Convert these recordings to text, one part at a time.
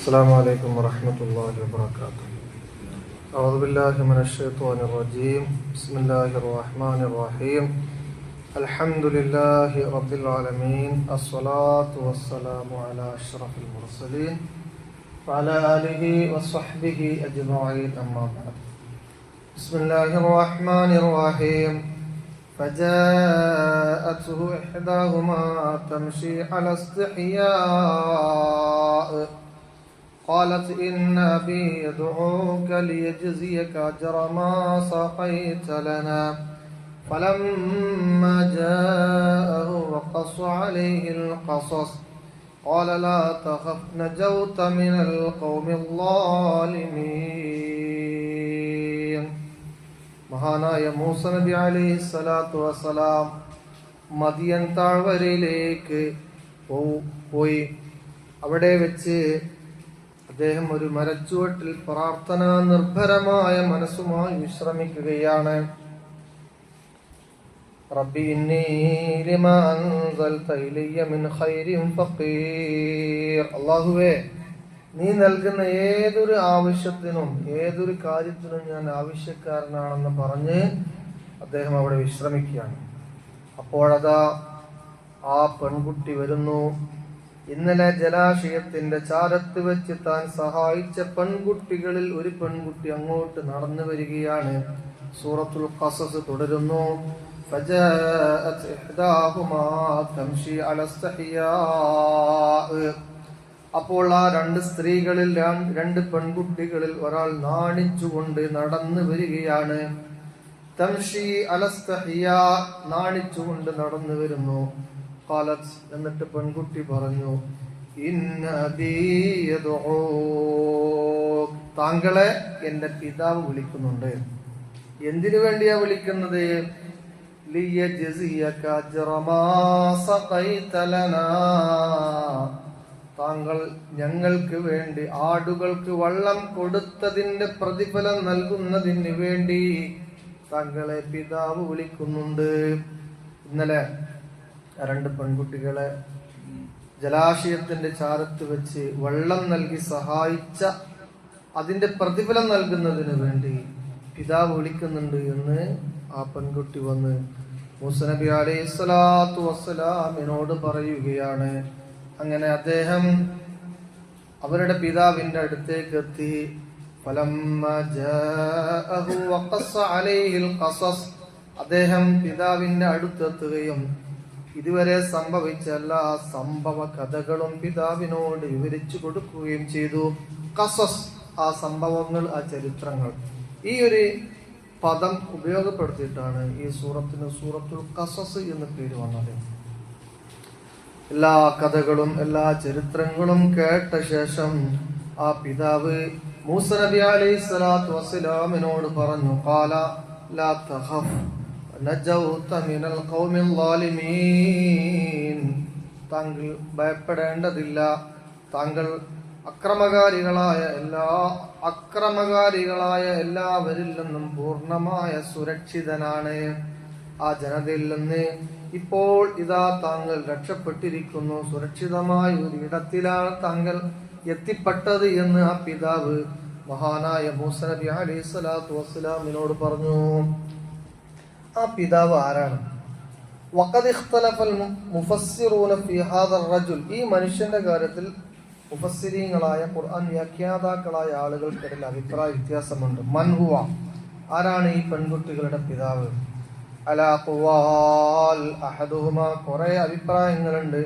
السلام عليكم ورحمة الله وبركاته. أعوذ بالله من الشيطان الرجيم. بسم الله الرحمن الرحيم. الحمد لله رب العالمين. الصلاة والسلام على أشرف المرسلين وعلى آله وصحبه أجمعين. أما بعد. بسم الله الرحمن الرحيم. فجاءته إحداهما تمشي على استحياء. قالت إن أبي يدعوك ليجزيك أجر ما سقيت لنا فلما جاءه وقص عليه القصص قال لا تخف نجوت من القوم الظالمين മഹാനായ മൂസ നബി അലൈഹി സ്വലാത്തു വസ്സലാം മദിയൻ താഴ്വരയിലേക്ക് പോ- പോയി അവിടെ വെച്ച് അദ്ദേഹം ഒരു മരച്ചുവട്ടിൽ പ്രാർത്ഥന നിർഭരമായ മനസ്സുമായി വിശ്രമിക്കുകയാണ്. അല്ലാഹുവേ നീ നൽകുന്ന ഏതൊരു ആവശ്യത്തിനും ഏതൊരു കാര്യത്തിനും ഞാൻ ആവശ്യക്കാരനാണെന്ന് പറഞ്ഞ് അദ്ദേഹം അവിടെ വിശ്രമിക്കുകയാണ്. അപ്പോഴതാ ആ പെൺകുട്ടി വരുന്നു. ഇന്നലെ ജലാശയത്തിന്റെ ചാരത്ത് വെച്ച് താൻ സഹായിച്ച പെൺകുട്ടികളിൽ ഒരു പെൺകുട്ടി അങ്ങോട്ട് നടന്നു വരികയാണ് സൂറത്തുൽ ഖസസ് തുടരുന്നു فجاءت إحداهما تمشي على استحياء അപ്പോൾ ആ രണ്ട് സ്ത്രീകളിൽ ര- രണ്ട് പെൺകുട്ടികളിൽ ഒരാൾ നാണിച്ചുകൊണ്ട് നടന്നു വരികയാണ് തംഷി അലസ്തഹിയ നാണിച്ചുകൊണ്ട് നടന്നു വരുന്നു കാലത്ത് എന്നിട്ട് പെൺകുട്ടി പറഞ്ഞു. താങ്കളെ എന്റെ പിതാവ് വിളിക്കുന്നുണ്ട് എന്തിനു വേണ്ടിയാ വിളിക്കുന്നത്. താങ്കൾ ഞങ്ങൾക്ക് വേണ്ടി ആടുകൾക്ക് വള്ളം കൊടുത്തതിന്റെ പ്രതിഫലം നൽകുന്നതിന് വേണ്ടി താങ്കളെ പിതാവ് വിളിക്കുന്നുണ്ട് ഇന്നലെ രണ്ട് പെൺകുട്ടികളെ ജലാശയത്തിന്റെ ചാരത്ത് വെച്ച് വെള്ളം നൽകി സഹായിച്ച അതിന്റെ പ്രതിഫലം നൽകുന്നതിന് വേണ്ടി പിതാവ് വിളിക്കുന്നുണ്ട് എന്ന് ആ പെൺകുട്ടി വന്ന് മുസനബി അലൈഹി വസ്സലാമിനോട് പറയുകയാണ്. അങ്ങനെ അദ്ദേഹം അവരുടെ പിതാവിന്റെ അടുത്തേക്ക് എത്തി. അദ്ദേഹം പിതാവിന്റെ അടുത്തെത്തുകയും ഇതുവരെ സംഭവിച്ച എല്ലാ സംഭവ കഥകളും പിതാവിനോട് വിവരിച്ചു കൊടുക്കുകയും ചെയ്തു. കസസ് ആ സംഭവങ്ങൾ ആ ചരിത്രങ്ങൾ. ഈ ഒരു പദം ഉപയോഗപ്പെടുത്തിയിട്ടാണ് ഈ സൂറത്തിന് സൂറത്തുൽ കസസ് എന്ന് പേര് വന്നത്. എല്ലാ കഥകളും എല്ലാ ചരിത്രങ്ങളും കേട്ട ശേഷം ആ പിതാവ് മൂസ നബി അലൈഹി സ്വലാത്തു വസ്സലാമിനോട് പറഞ്ഞു കാല ലാ തഖഫ്. നജൗത മിനൽ ഖൗമിൽ ളാലിമീൻ താങ്കൾ ഭയപ്പെടേണ്ടതില്ല. താങ്കൾ അക്രമകാരികളായ എല്ലാ അക്രമകാരികളായ എല്ലാവരിൽ നിന്നും പൂർണമായ സുരക്ഷിതനാണ് ആ ജനതയിൽ നിന്ന്. ഇപ്പോൾ ഇതാ താങ്കൾ രക്ഷപ്പെട്ടിരിക്കുന്നു. സുരക്ഷിതമായ ഒരു ഇടത്തിലാണ് താങ്കൾ എത്തിപ്പെട്ടത് എന്ന് ആ പിതാവ് മഹാനായ മൂസ നബി അലൈഹി സ്വലാത്തു വസ്സലാമിനോട് പറഞ്ഞു. ആ പിതാവ് ആരാണ്? മുഫസ്സിറൂന റജുൽ. ഈ മനുഷ്യന്റെ കാര്യത്തിൽ മുഫസ്സിരീങ്ങളായ ഖുർആൻ വ്യാഖ്യാതാക്കളായ ആളുകൾക്കിടയിൽ അഭിപ്രായ വ്യത്യാസമുണ്ട്. മൻഹുവ ആരാണ് ഈ പെൺകുട്ടികളുടെ പിതാവ്? അലാ ഖുവാൽ അഭിപ്രായങ്ങളുണ്ട്.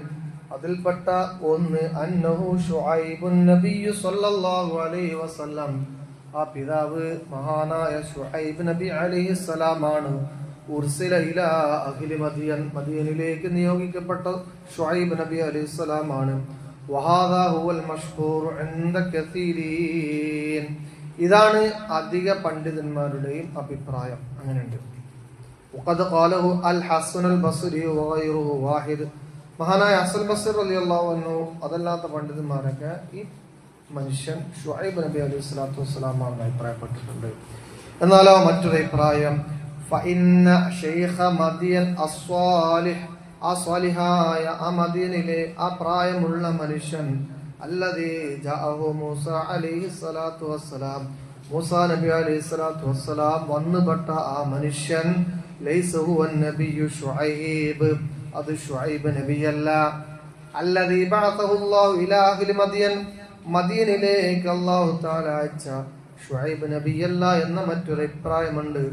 അതിൽപ്പെട്ട ഒന്ന് അന്നഹു നബിയു സല്ലല്ലാഹു അലൈഹി വസല്ലം. ആ പിതാവ് മഹാനായ ഷുഐബ് നബി അലൈഹി സലാമാണ് ഉർസില ഇല അഖിലി മദിയൻ മദിയനിലേക്ക് നിയോഗിക്കപ്പെട്ട ഷുഹൈബ് നബി അലൈഹി സ്വലാമാണ് ഇതാണ് അധിക പണ്ഡിതന്മാരുടെയും അഭിപ്രായം. അങ്ങനെയുണ്ട്. മഹാനായ അസൽ ബസീർ അലി അള്ളാഹു അതല്ലാത്ത പണ്ഡിതന്മാരൊക്കെ ഈ മനുഷ്യൻ ഷുഹൈബ് നബി അലൈഹി സ്വലാത്തു വസ്സലാമാണ് അഭിപ്രായപ്പെട്ടിട്ടുണ്ട്. എന്നാലോ മറ്റൊരു അഭിപ്രായം فإن شيخ مدين الصالح ആ സ്വാലിഹായ ആ മദീനിലെ ആ പ്രായമുള്ള മനുഷ്യൻ الذي جاءه موسى عليه الصلاة والسلام മൂസ നബി അലൈഹി സ്വലാത്തു വസ്സലാം വന്നുപെട്ട ആ മനുഷ്യൻ ലൈസ ഹുവ നബിയു ഷുഐബ് അത് ഷുഐബ് നബിയല്ല അല്ലദീ ബഅസഹു അല്ലാഹു ഇലാ അഹ്ലി മദിയൻ മദീനിലേക്ക് അല്ലാഹു തആല അയച്ച ഷുഐബ് നബിയല്ല എന്ന മറ്റൊരു അഭിപ്രായമുണ്ട്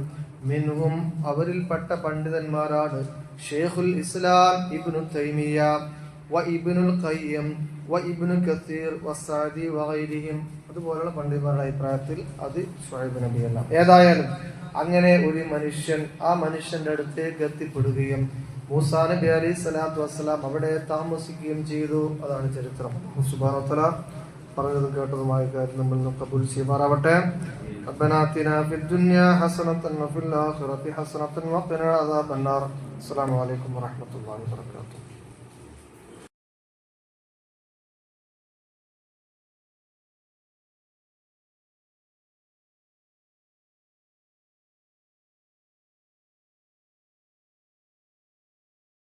മിൻഹും അവരിൽപ്പെട്ട പണ്ഡിതന്മാരാണ് ഷെയ്ഖുൽ ഇസ്ലാം ഇബ്നു തൈമിയ വ ഇബ്നുൽ ഖയ്യം വ ഇബ്നു കസീർ വസാദി വഗൈരിഹിം അതുപോലുള്ള പണ്ഡിതന്മാരുടെ അഭിപ്രായത്തിൽ അത് ഷുഹൈബ് നബിയല്ല ഏതായാലും അങ്ങനെ ഒരു മനുഷ്യൻ ആ മനുഷ്യന്റെ അടുത്തേക്ക് എത്തിപ്പെടുകയും മൂസാ നബി അലൈഹി സ്വലാത്തു വസ്സലാം അവിടെ താമസിക്കുകയും ചെയ്തു. അതാണ് ചരിത്രം. സുബാനത്തല പറഞ്ഞത് കേട്ടതുമായ കാര്യം നമ്മൾ കബൂൽ ചെയ്യുമാറാവട്ടെ. ربنا آتنا في الدنيا حسنة وفي الآخرة حسنة وقنا عذاب النار. السلام عليكم ورحمة الله وبركاته.